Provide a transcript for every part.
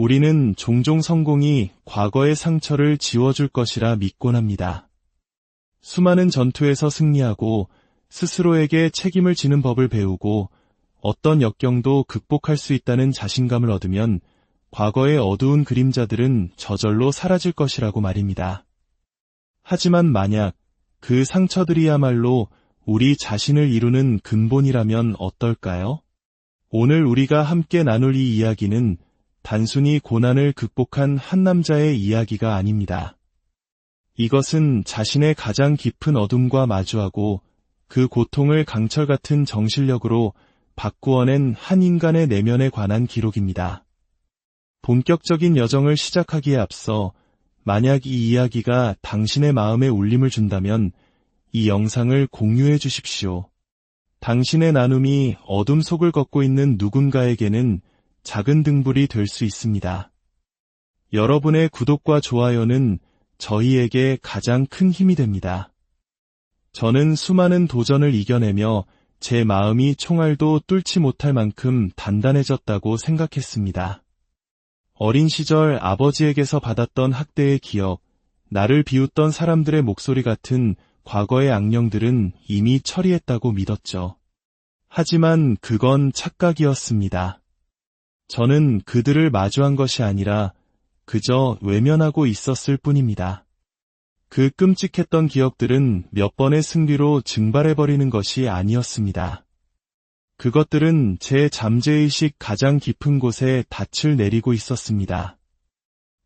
우리는 종종 성공이 과거의 상처를 지워줄 것이라 믿곤 합니다. 수많은 전투에서 승리하고 스스로에게 책임을 지는 법을 배우고 어떤 역경도 극복할 수 있다는 자신감을 얻으면 과거의 어두운 그림자들은 저절로 사라질 것이라고 말입니다. 하지만 만약 그 상처들이야말로 우리 자신을 이루는 근본이라면 어떨까요? 오늘 우리가 함께 나눌 이 이야기는 단순히 고난을 극복한 한 남자의 이야기가 아닙니다. 이것은 자신의 가장 깊은 어둠과 마주하고 그 고통을 강철 같은 정신력으로 바꾸어낸 한 인간의 내면에 관한 기록입니다. 본격적인 여정을 시작하기에 앞서 만약 이 이야기가 당신의 마음에 울림을 준다면 이 영상을 공유해 주십시오. 당신의 나눔이 어둠 속을 걷고 있는 누군가에게는 작은 등불이 될 수 있습니다. 여러분의 구독과 좋아요는 저희에게 가장 큰 힘이 됩니다. 저는 수많은 도전을 이겨내며 제 마음이 총알도 뚫지 못할 만큼 단단해졌다고 생각했습니다. 어린 시절 아버지에게서 받았던 학대의 기억, 나를 비웃던 사람들의 목소리 같은 과거의 악령들은 이미 처리했다고 믿었죠. 하지만 그건 착각이었습니다. 저는 그들을 마주한 것이 아니라 그저 외면하고 있었을 뿐입니다. 그 끔찍했던 기억들은 몇 번의 승리로 증발해버리는 것이 아니었습니다. 그것들은 제 잠재의식 가장 깊은 곳에 닻을 내리고 있었습니다.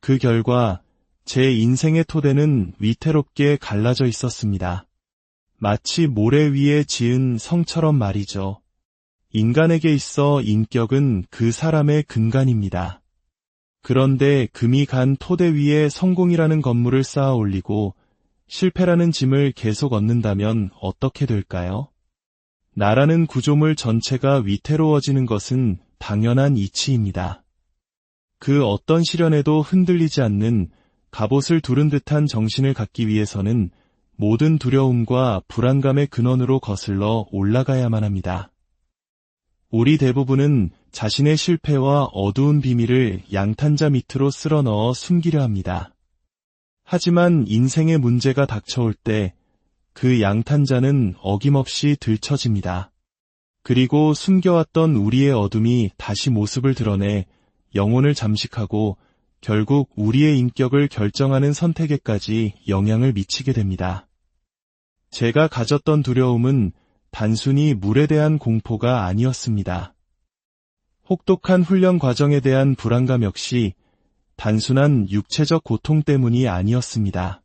그 결과 제 인생의 토대는 위태롭게 갈라져 있었습니다. 마치 모래 위에 지은 성처럼 말이죠. 인간에게 있어 인격은 그 사람의 근간입니다. 그런데 금이 간 토대 위에 성공이라는 건물을 쌓아 올리고 실패라는 짐을 계속 얻는다면 어떻게 될까요? 나라는 구조물 전체가 위태로워지는 것은 당연한 이치입니다. 그 어떤 시련에도 흔들리지 않는 갑옷을 두른 듯한 정신을 갖기 위해서는 모든 두려움과 불안감의 근원으로 거슬러 올라가야만 합니다. 우리 대부분은 자신의 실패와 어두운 비밀을 양탄자 밑으로 쓸어 넣어 숨기려 합니다. 하지만 인생의 문제가 닥쳐올 때 그 양탄자는 어김없이 들춰집니다. 그리고 숨겨왔던 우리의 어둠이 다시 모습을 드러내 영혼을 잠식하고 결국 우리의 인격을 결정하는 선택에까지 영향을 미치게 됩니다. 제가 가졌던 두려움은 단순히 물에 대한 공포가 아니었습니다. 혹독한 훈련 과정에 대한 불안감 역시 단순한 육체적 고통 때문이 아니었습니다.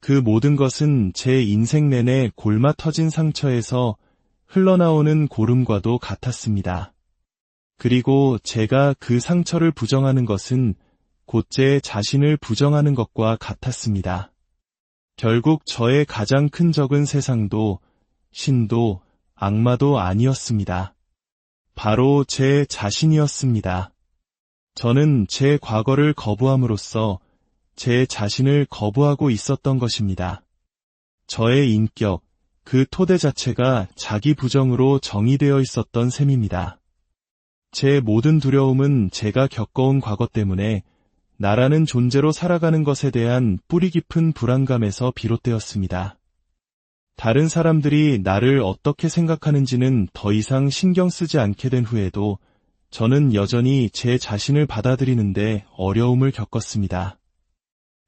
그 모든 것은 제 인생 내내 골마 터진 상처에서 흘러나오는 고름과도 같았습니다. 그리고 제가 그 상처를 부정하는 것은 곧 제 자신을 부정하는 것과 같았습니다. 결국 저의 가장 큰 적은 세상도 신도 악마도 아니었습니다. 바로 제 자신이었습니다. 저는 제 과거를 거부함으로써 제 자신을 거부하고 있었던 것입니다. 저의 인격, 그 토대 자체가 자기 부정으로 정의되어 있었던 셈입니다. 제 모든 두려움은 제가 겪어온 과거 때문에 나라는 존재로 살아가는 것에 대한 뿌리 깊은 불안감에서 비롯되었습니다. 다른 사람들이 나를 어떻게 생각하는지는 더 이상 신경 쓰지 않게 된 후에도 저는 여전히 제 자신을 받아들이는데 어려움을 겪었습니다.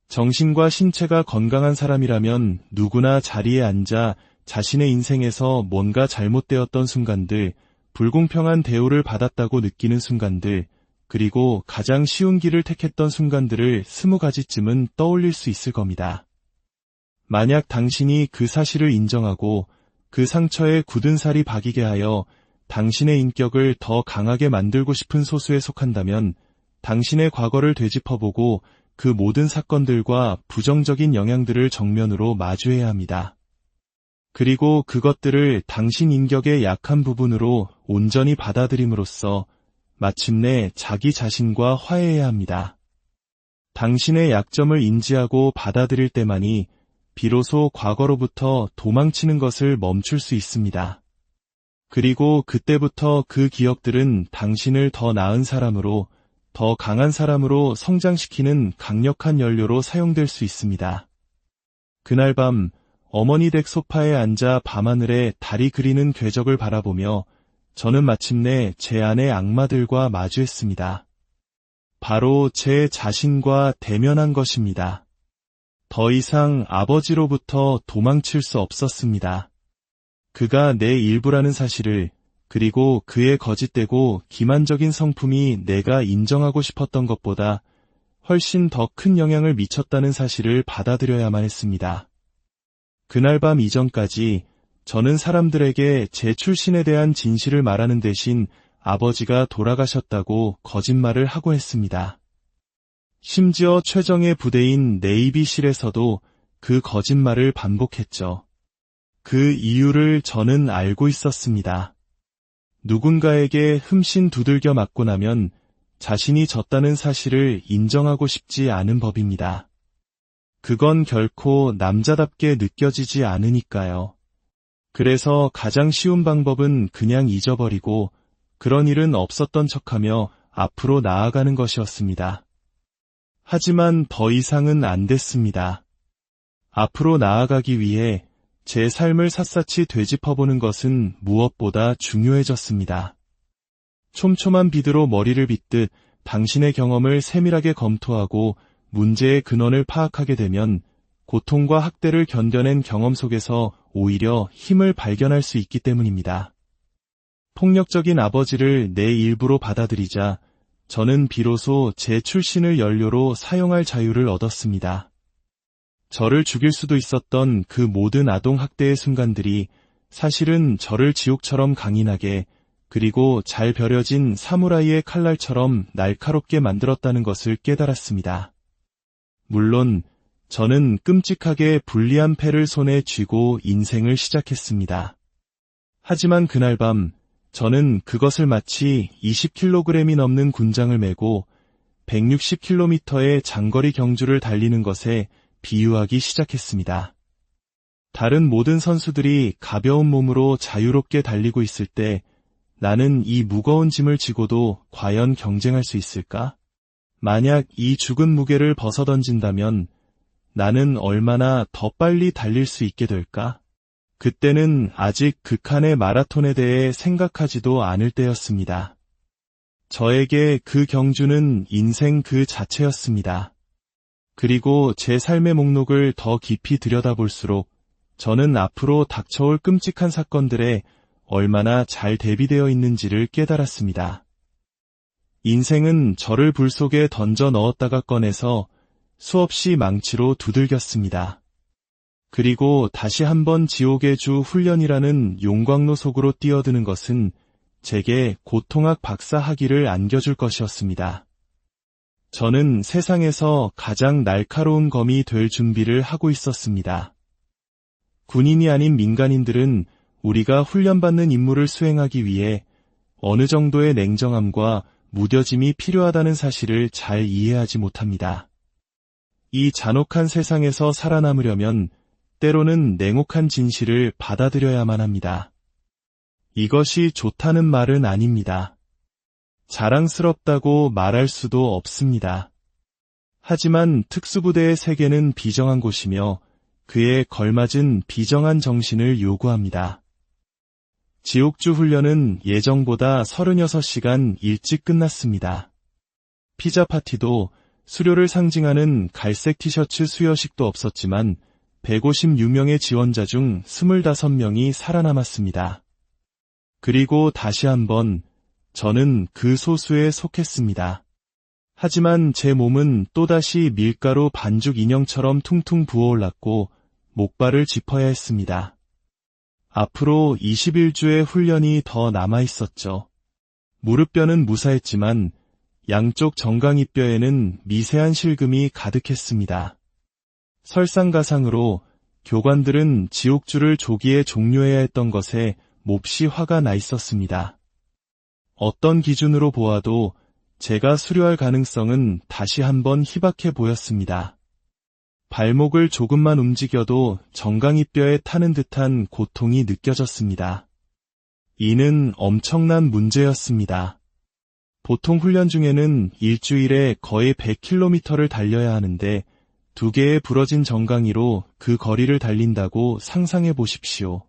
정신과 신체가 건강한 사람이라면 누구나 자리에 앉아 자신의 인생에서 뭔가 잘못되었던 순간들, 불공평한 대우를 받았다고 느끼는 순간들, 그리고 가장 쉬운 길을 택했던 순간들을 스무 가지쯤은 떠올릴 수 있을 겁니다. 만약 당신이 그 사실을 인정하고 그 상처에 굳은 살이 박이게 하여 당신의 인격을 더 강하게 만들고 싶은 소수에 속한다면 당신의 과거를 되짚어보고 그 모든 사건들과 부정적인 영향들을 정면으로 마주해야 합니다. 그리고 그것들을 당신 인격의 약한 부분으로 온전히 받아들임으로써 마침내 자기 자신과 화해해야 합니다. 당신의 약점을 인지하고 받아들일 때만이 비로소 과거로부터 도망치는 것을 멈출 수 있습니다. 그리고 그때부터 그 기억들은 당신을 더 나은 사람으로 더 강한 사람으로 성장시키는 강력한 연료로 사용될 수 있습니다. 그날 밤 어머니 댁 소파에 앉아 밤하늘에 달이 그리는 궤적을 바라보며 저는 마침내 제 안의 악마들과 마주했습니다. 바로 제 자신과 대면한 것입니다. 더 이상 아버지로부터 도망칠 수 없었습니다. 그가 내 일부라는 사실을 그리고 그의 거짓되고 기만적인 성품이 내가 인정하고 싶었던 것보다 훨씬 더 큰 영향을 미쳤다는 사실을 받아들여야만 했습니다. 그날 밤 이전까지 저는 사람들에게 제 출신에 대한 진실을 말하는 대신 아버지가 돌아가셨다고 거짓말을 하고 했습니다. 심지어 최정의 부대인 네이비실에서도 그 거짓말을 반복했죠. 그 이유를 저는 알고 있었습니다. 누군가에게 흠씬 두들겨 맞고 나면 자신이 졌다는 사실을 인정하고 싶지 않은 법입니다. 그건 결코 남자답게 느껴지지 않으니까요. 그래서 가장 쉬운 방법은 그냥 잊어버리고 그런 일은 없었던 척하며 앞으로 나아가는 것이었습니다. 하지만 더 이상은 안 됐습니다. 앞으로 나아가기 위해 제 삶을 샅샅이 되짚어보는 것은 무엇보다 중요해졌습니다. 촘촘한 비드로 머리를 빗듯 당신의 경험을 세밀하게 검토하고 문제의 근원을 파악하게 되면 고통과 학대를 견뎌낸 경험 속에서 오히려 힘을 발견할 수 있기 때문입니다. 폭력적인 아버지를 내 일부로 받아들이자 저는 비로소 제 출신을 연료로 사용할 자유를 얻었습니다. 저를 죽일 수도 있었던 그 모든 아동학대의 순간들이 사실은 저를 지옥처럼 강인하게 그리고 잘 벼려진 사무라이의 칼날처럼 날카롭게 만들었다는 것을 깨달았습니다. 물론 저는 끔찍하게 불리한 패를 손에 쥐고 인생을 시작했습니다. 하지만 그날 밤 저는 그것을 마치 20kg이 넘는 군장을 메고 160km의 장거리 경주를 달리는 것에 비유하기 시작했습니다. 다른 모든 선수들이 가벼운 몸으로 자유롭게 달리고 있을 때 나는 이 무거운 짐을 지고도 과연 경쟁할 수 있을까? 만약 이 죽은 무게를 벗어던진다면 나는 얼마나 더 빨리 달릴 수 있게 될까? 그때는 아직 극한의 마라톤에 대해 생각하지도 않을 때였습니다. 저에게 그 경주는 인생 그 자체였습니다. 그리고 제 삶의 목록을 더 깊이 들여다볼수록 저는 앞으로 닥쳐올 끔찍한 사건들에 얼마나 잘 대비되어 있는지를 깨달았습니다. 인생은 저를 불 속에 던져 넣었다가 꺼내서 수없이 망치로 두들겼습니다. 그리고 다시 한번 지옥의 주 훈련이라는 용광로 속으로 뛰어드는 것은 제게 고통학 박사 학위를 안겨줄 것이었습니다. 저는 세상에서 가장 날카로운 검이 될 준비를 하고 있었습니다. 군인이 아닌 민간인들은 우리가 훈련받는 임무를 수행하기 위해 어느 정도의 냉정함과 무뎌짐이 필요하다는 사실을 잘 이해하지 못합니다. 이 잔혹한 세상에서 살아남으려면 때로는 냉혹한 진실을 받아들여야만 합니다. 이것이 좋다는 말은 아닙니다. 자랑스럽다고 말할 수도 없습니다. 하지만 특수부대의 세계는 비정한 곳이며 그에 걸맞은 비정한 정신을 요구합니다. 지옥주 훈련은 예정보다 36시간 일찍 끝났습니다. 피자 파티도 수료를 상징하는 갈색 티셔츠 수여식도 없었지만 156명의 지원자 중 25명이 살아남았습니다. 그리고 다시 한번 저는 그 소수에 속했습니다. 하지만 제 몸은 또다시 밀가루 반죽 인형처럼 퉁퉁 부어올랐고 목발을 짚어야 했습니다. 앞으로 21주의 훈련이 더 남아 있었죠. 무릎뼈는 무사했지만 양쪽 정강이뼈에는 미세한 실금이 가득했습니다. 설상가상으로 교관들은 지옥주를 조기에 종료해야 했던 것에 몹시 화가 나 있었습니다. 어떤 기준으로 보아도 제가 수료할 가능성은 다시 한번 희박해 보였습니다. 발목을 조금만 움직여도 정강이뼈에 타는 듯한 고통이 느껴졌습니다. 이는 엄청난 문제였습니다. 보통 훈련 중에는 일주일에 거의 100km를 달려야 하는데 두 개의 부러진 정강이로 그 거리를 달린다고 상상해 보십시오.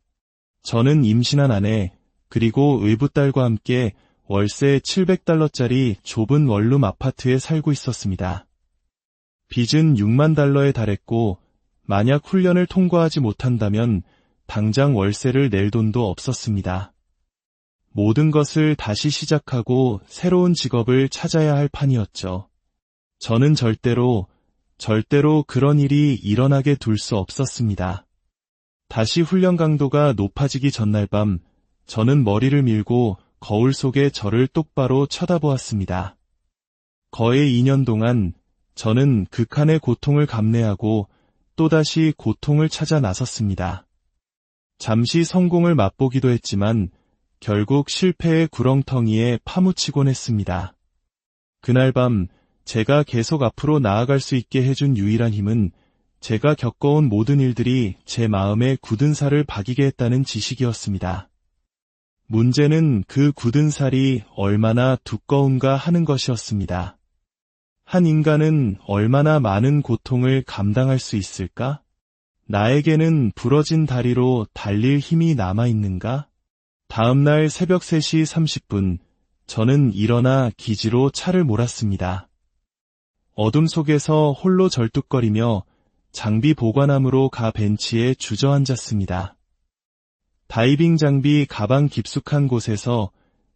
저는 임신한 아내, 그리고 의붓딸과 함께 월세 700달러짜리 좁은 원룸 아파트에 살고 있었습니다. 빚은 6만 달러에 달했고, 만약 훈련을 통과하지 못한다면 당장 월세를 낼 돈도 없었습니다. 모든 것을 다시 시작하고 새로운 직업을 찾아야 할 판이었죠. 저는 절대로, 절대로 그런 일이 일어나게 둘 수 없었습니다. 다시 훈련 강도가 높아지기 전날 밤, 저는 머리를 밀고 거울 속에 저를 똑바로 쳐다보았습니다. 거의 2년 동안 저는 극한의 고통을 감내하고 또다시 고통을 찾아 나섰습니다. 잠시 성공을 맛보기도 했지만 결국 실패의 구렁텅이에 파묻히곤 했습니다. 그날 밤 제가 계속 앞으로 나아갈 수 있게 해준 유일한 힘은 제가 겪어온 모든 일들이 제 마음에 굳은 살을 박이게 했다는 지식이었습니다. 문제는 그 굳은 살이 얼마나 두꺼운가 하는 것이었습니다. 한 인간은 얼마나 많은 고통을 감당할 수 있을까? 나에게는 부러진 다리로 달릴 힘이 남아있는가? 다음날 새벽 3시 30분, 저는 일어나 기지로 차를 몰았습니다. 어둠 속에서 홀로 절뚝거리며 장비 보관함으로 가 벤치에 주저앉았습니다. 다이빙 장비 가방 깊숙한 곳에서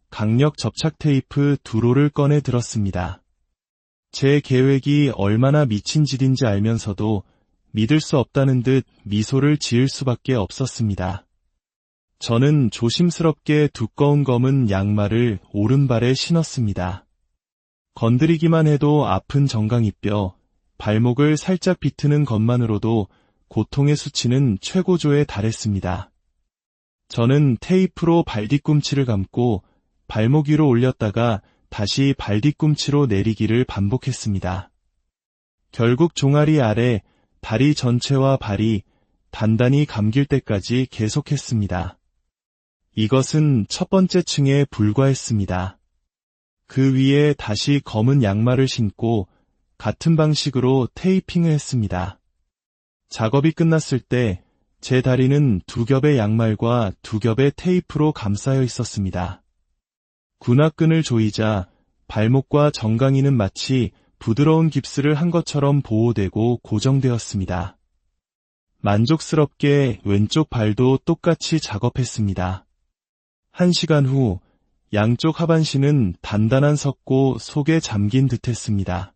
강력 접착 테이프 두 롤을 꺼내 들었습니다. 제 계획이 얼마나 미친 짓인지 알면서도 믿을 수 없다는 듯 미소를 지을 수밖에 없었습니다. 저는 조심스럽게 두꺼운 검은 양말을 오른발에 신었습니다. 건드리기만 해도 아픈 정강이뼈, 발목을 살짝 비트는 것만으로도 고통의 수치는 최고조에 달했습니다. 저는 테이프로 발 뒤꿈치를 감고 발목 위로 올렸다가 다시 발 뒤꿈치로 내리기를 반복했습니다. 결국 종아리 아래 다리 전체와 발이 단단히 감길 때까지 계속했습니다. 이것은 첫 번째 층에 불과했습니다. 그 위에 다시 검은 양말을 신고 같은 방식으로 테이핑을 했습니다. 작업이 끝났을 때 제 다리는 두 겹의 양말과 두 겹의 테이프로 감싸여 있었습니다. 군화끈을 조이자 발목과 정강이는 마치 부드러운 깁스를 한 것처럼 보호되고 고정되었습니다. 만족스럽게 왼쪽 발도 똑같이 작업했습니다. 한 시간 후 양쪽 하반신은 단단한 섰고 속에 잠긴 듯 했습니다.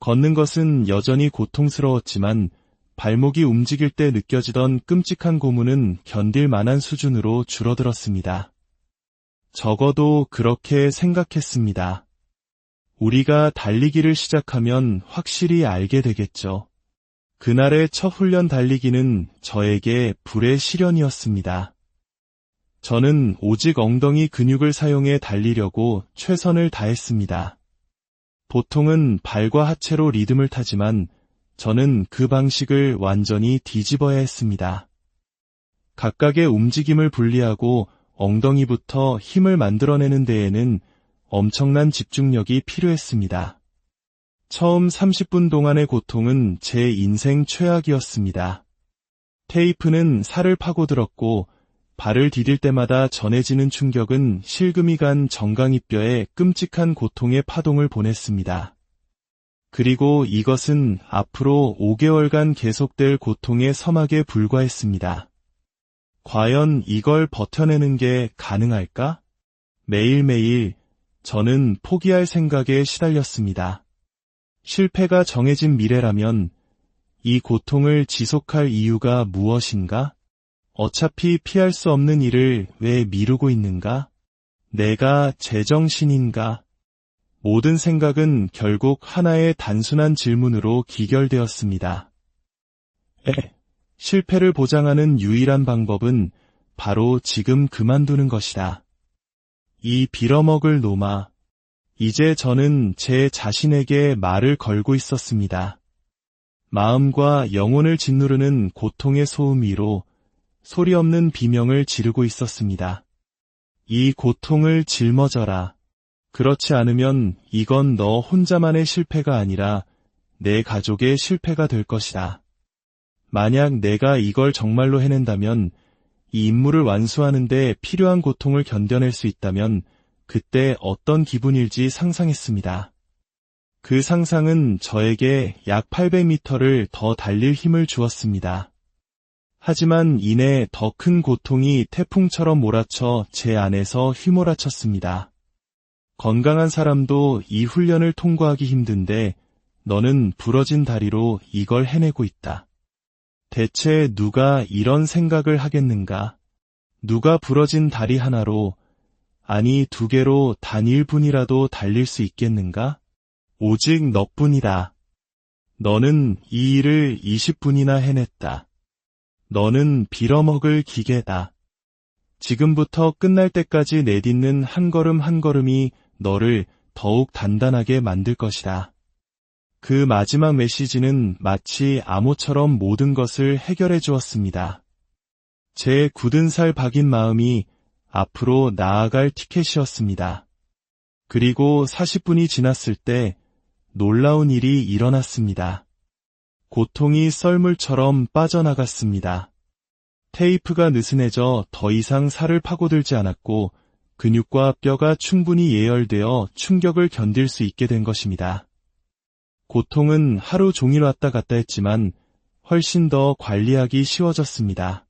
걷는 것은 여전히 고통스러웠지만 발목이 움직일 때 느껴지던 끔찍한 고문은 견딜 만한 수준으로 줄어들었습니다. 적어도 그렇게 생각했습니다. 우리가 달리기를 시작하면 확실히 알게 되겠죠. 그날의 첫 훈련 달리기는 저에게 불의 시련이었습니다. 저는 오직 엉덩이 근육을 사용해 달리려고 최선을 다했습니다. 보통은 발과 하체로 리듬을 타지만 저는 그 방식을 완전히 뒤집어야 했습니다. 각각의 움직임을 분리하고 엉덩이부터 힘을 만들어내는 데에는 엄청난 집중력이 필요했습니다. 처음 30분 동안의 고통은 제 인생 최악이었습니다. 테이프는 살을 파고들었고 발을 디딜 때마다 전해지는 충격은 실금이 간 정강이뼈에 끔찍한 고통의 파동을 보냈습니다. 그리고 이것은 앞으로 5개월간 계속될 고통의 서막에 불과했습니다. 과연 이걸 버텨내는 게 가능할까? 매일매일 저는 포기할 생각에 시달렸습니다. 실패가 정해진 미래라면 이 고통을 지속할 이유가 무엇인가? 어차피 피할 수 없는 일을 왜 미루고 있는가? 내가 제정신인가? 모든 생각은 결국 하나의 단순한 질문으로 기결되었습니다. 에, 실패를 보장하는 유일한 방법은 바로 지금 그만두는 것이다. 이 빌어먹을 노마. 이제 저는 제 자신에게 말을 걸고 있었습니다. 마음과 영혼을 짓누르는 고통의 소음 위로 소리 없는 비명을 지르고 있었습니다. 이 고통을 짊어져라. 그렇지 않으면 이건 너 혼자만의 실패가 아니라 내 가족의 실패가 될 것이다. 만약 내가 이걸 정말로 해낸다면 이 임무를 완수하는데 필요한 고통을 견뎌낼 수 있다면 그때 어떤 기분일지 상상했습니다. 그 상상은 저에게 약 800m를 더 달릴 힘을 주었습니다. 하지만 이내 더 큰 고통이 태풍처럼 몰아쳐 제 안에서 휘몰아쳤습니다. 건강한 사람도 이 훈련을 통과하기 힘든데 너는 부러진 다리로 이걸 해내고 있다. 대체 누가 이런 생각을 하겠는가? 누가 부러진 다리 하나로, 아니 두 개로 단 1분이라도 달릴 수 있겠는가? 오직 너뿐이다. 너는 이 일을 20분이나 해냈다. 너는 빌어먹을 기계다. 지금부터 끝날 때까지 내딛는 한 걸음 한 걸음이 너를 더욱 단단하게 만들 것이다. 그 마지막 메시지는 마치 암호처럼 모든 것을 해결해 주었습니다. 제 굳은 살 박인 마음이 앞으로 나아갈 티켓이었습니다. 그리고 40분이 지났을 때 놀라운 일이 일어났습니다. 고통이 썰물처럼 빠져나갔습니다. 테이프가 느슨해져 더 이상 살을 파고들지 않았고 근육과 뼈가 충분히 예열되어 충격을 견딜 수 있게 된 것입니다. 고통은 하루 종일 왔다 갔다 했지만 훨씬 더 관리하기 쉬워졌습니다.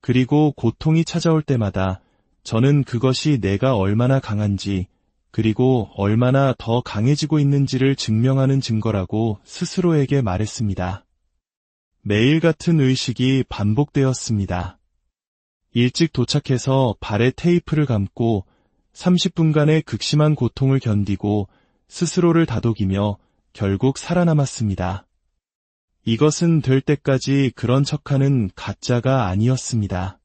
그리고 고통이 찾아올 때마다 저는 그것이 내가 얼마나 강한지 그리고 얼마나 더 강해지고 있는지를 증명하는 증거라고 스스로에게 말했습니다. 매일 같은 의식이 반복되었습니다. 일찍 도착해서 발에 테이프를 감고 30분간의 극심한 고통을 견디고 스스로를 다독이며 결국 살아남았습니다. 이것은 될 때까지 그런 척하는 가짜가 아니었습니다.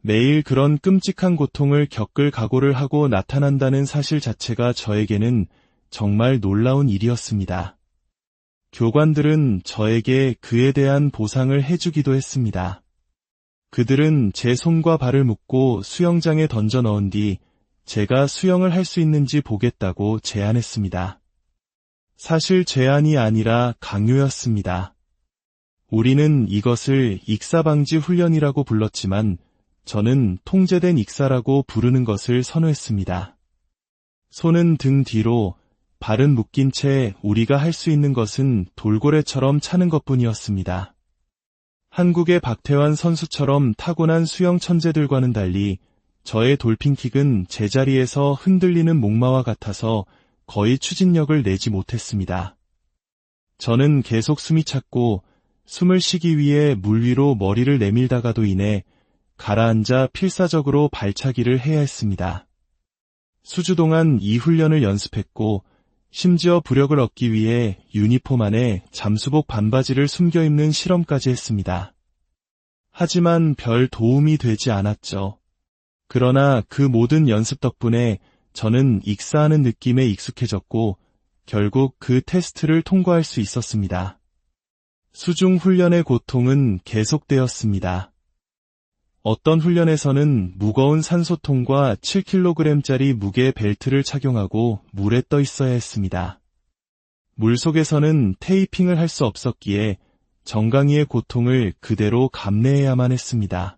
매일 그런 끔찍한 고통을 겪을 각오를 하고 나타난다는 사실 자체가 저에게는 정말 놀라운 일이었습니다. 교관들은 저에게 그에 대한 보상을 해주기도 했습니다. 그들은 제 손과 발을 묶고 수영장에 던져 넣은 뒤 제가 수영을 할 수 있는지 보겠다고 제안했습니다. 사실 제안이 아니라 강요였습니다. 우리는 이것을 익사방지 훈련이라고 불렀지만 저는 통제된 익사라고 부르는 것을 선호했습니다. 손은 등 뒤로, 발은 묶인 채 우리가 할 수 있는 것은 돌고래처럼 차는 것뿐이었습니다. 한국의 박태환 선수처럼 타고난 수영 천재들과는 달리 저의 돌핀킥은 제자리에서 흔들리는 목마와 같아서 거의 추진력을 내지 못했습니다. 저는 계속 숨이 찼고 숨을 쉬기 위해 물 위로 머리를 내밀다가도 인해 가라앉아 필사적으로 발차기를 해야 했습니다. 수주 동안 이 훈련을 연습했고 심지어 부력을 얻기 위해 유니폼 안에 잠수복 반바지를 숨겨 입는 실험까지 했습니다. 하지만 별 도움이 되지 않았죠. 그러나 그 모든 연습 덕분에 저는 익사하는 느낌에 익숙해졌고 결국 그 테스트를 통과할 수 있었습니다. 수중 훈련의 고통은 계속되었습니다. 어떤 훈련에서는 무거운 산소통과 7kg짜리 무게 벨트를 착용하고 물에 떠 있어야 했습니다. 물 속에서는 테이핑을 할 수 없었기에 정강이의 고통을 그대로 감내해야만 했습니다.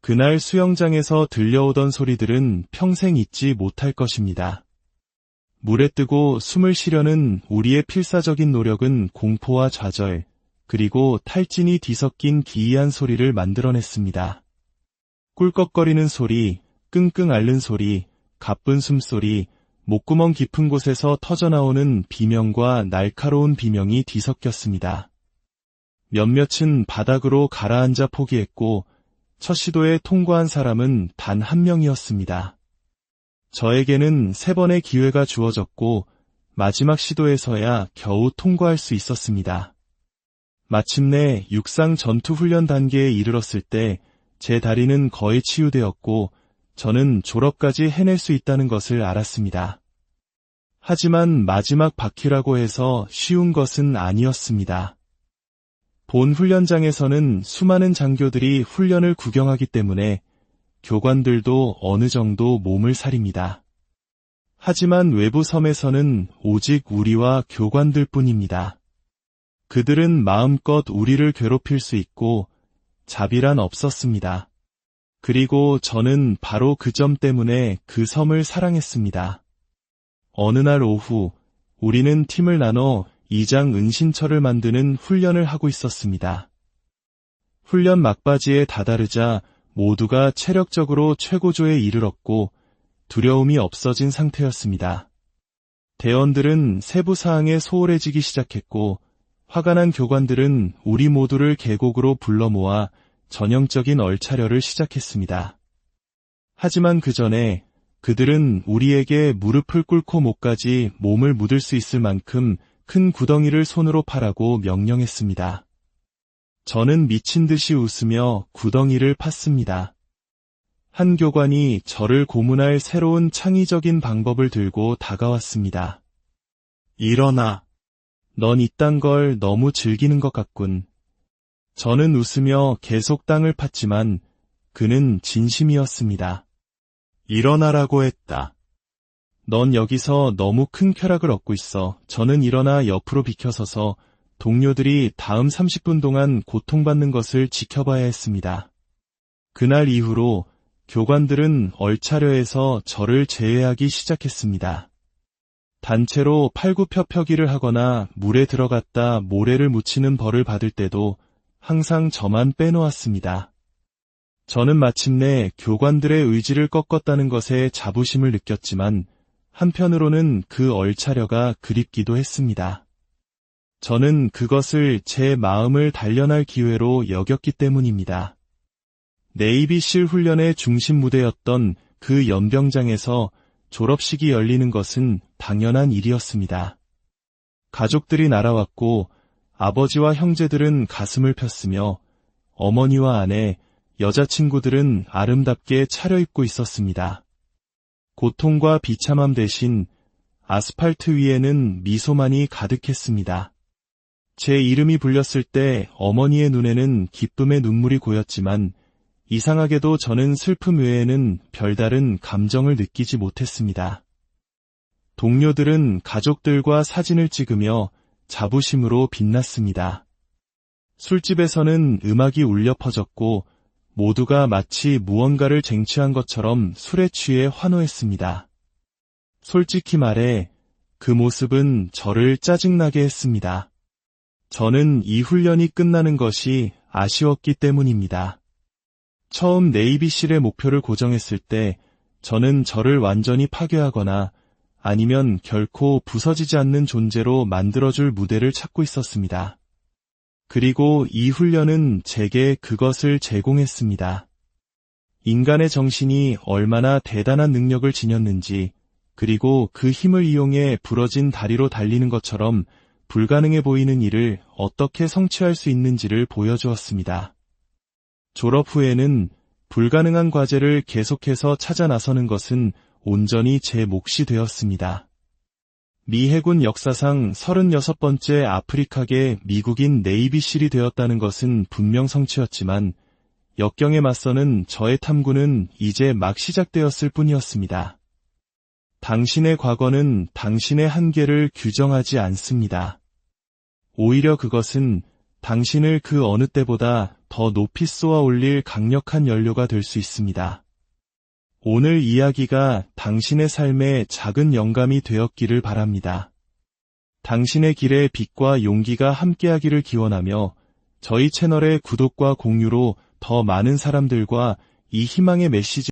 그날 수영장에서 들려오던 소리들은 평생 잊지 못할 것입니다. 물에 뜨고 숨을 쉬려는 우리의 필사적인 노력은 공포와 좌절, 그리고 탈진이 뒤섞인 기이한 소리를 만들어냈습니다. 꿀꺽거리는 소리, 끙끙 앓는 소리, 가쁜 숨소리, 목구멍 깊은 곳에서 터져나오는 비명과 날카로운 비명이 뒤섞였습니다. 몇몇은 바닥으로 가라앉아 포기했고 첫 시도에 통과한 사람은 단 한 명이었습니다. 저에게는 세 번의 기회가 주어졌고 마지막 시도에서야 겨우 통과할 수 있었습니다. 마침내 육상 전투 훈련 단계에 이르렀을 때 제 다리는 거의 치유되었고 저는 졸업까지 해낼 수 있다는 것을 알았습니다. 하지만 마지막 바퀴라고 해서 쉬운 것은 아니었습니다. 본 훈련장에서는 수많은 장교들이 훈련을 구경하기 때문에 교관들도 어느 정도 몸을 사립니다. 하지만 외부 섬에서는 오직 우리와 교관들 뿐입니다. 그들은 마음껏 우리를 괴롭힐 수 있고 자비란 없었습니다. 그리고 저는 바로 그 점 때문에 그 섬을 사랑했습니다. 어느 날 오후 우리는 팀을 나눠 이장 은신처를 만드는 훈련을 하고 있었습니다. 훈련 막바지에 다다르자 모두가 체력적으로 최고조에 이르렀고 두려움이 없어진 상태였습니다. 대원들은 세부 사항에 소홀해지기 시작했고 화가 난 교관들은 우리 모두를 계곡으로 불러 모아 전형적인 얼차려를 시작했습니다. 하지만 그 전에 그들은 우리에게 무릎을 꿇고 목까지 몸을 묻을 수 있을 만큼 큰 구덩이를 손으로 파라고 명령했습니다. 저는 미친 듯이 웃으며 구덩이를 팠습니다. 한 교관이 저를 고문할 새로운 창의적인 방법을 들고 다가왔습니다. 일어나. 넌 이딴 걸 너무 즐기는 것 같군. 저는 웃으며 계속 땅을 팠지만 그는 진심이었습니다. 일어나라고 했다. 넌 여기서 너무 큰 쾌락을 얻고 있어. 저는 일어나 옆으로 비켜서서 동료들이 다음 30분 동안 고통받는 것을 지켜봐야 했습니다. 그날 이후로 교관들은 얼차려에서 저를 제외하기 시작했습니다. 단체로 팔굽혀펴기를 하거나 물에 들어갔다 모래를 묻히는 벌을 받을 때도 항상 저만 빼놓았습니다. 저는 마침내 교관들의 의지를 꺾었다는 것에 자부심을 느꼈지만 한편으로는 그 얼차려가 그립기도 했습니다. 저는 그것을 제 마음을 단련할 기회로 여겼기 때문입니다. 네이비실 훈련의 중심 무대였던 그 연병장에서 졸업식이 열리는 것은 당연한 일이었습니다. 가족들이 날아왔고 아버지와 형제들은 가슴을 폈으며 어머니와 아내, 여자친구들은 아름답게 차려입고 있었습니다. 고통과 비참함 대신 아스팔트 위에는 미소만이 가득했습니다. 제 이름이 불렸을 때 어머니의 눈에는 기쁨의 눈물이 고였지만 이상하게도 저는 슬픔 외에는 별다른 감정을 느끼지 못했습니다. 동료들은 가족들과 사진을 찍으며 자부심으로 빛났습니다. 술집에서는 음악이 울려 퍼졌고 모두가 마치 무언가를 쟁취한 것처럼 술에 취해 환호했습니다. 솔직히 말해 그 모습은 저를 짜증나게 했습니다. 저는 이 훈련이 끝나는 것이 아쉬웠기 때문입니다. 처음 네이비실의 목표를 고정했을 때 저는 저를 완전히 파괴하거나 아니면 결코 부서지지 않는 존재로 만들어줄 무대를 찾고 있었습니다. 그리고 이 훈련은 제게 그것을 제공했습니다. 인간의 정신이 얼마나 대단한 능력을 지녔는지, 그리고 그 힘을 이용해 부러진 다리로 달리는 것처럼 불가능해 보이는 일을 어떻게 성취할 수 있는지를 보여주었습니다. 졸업 후에는 불가능한 과제를 계속해서 찾아 나서는 것은 온전히 제 몫이 되었습니다. 미 해군 역사상 36번째 아프리카계 미국인 네이비실이 되었다는 것은 분명 성취였지만 역경에 맞서는 저의 탐구는 이제 막 시작되었을 뿐이었습니다. 당신의 과거는 당신의 한계를 규정하지 않습니다. 오히려 그것은 당신을 그 어느 때보다 더 높이 쏘아 올릴 강력한 연료가 될 수 있습니다. 오늘 이야기가 당신의 삶에 작은 영감이 되었기를 바랍니다. 당신의 길에 빛과 용기가 함께하기를 기원하며 저희 채널의 구독과 공유로 더 많은 사람들과 이 희망의 메시지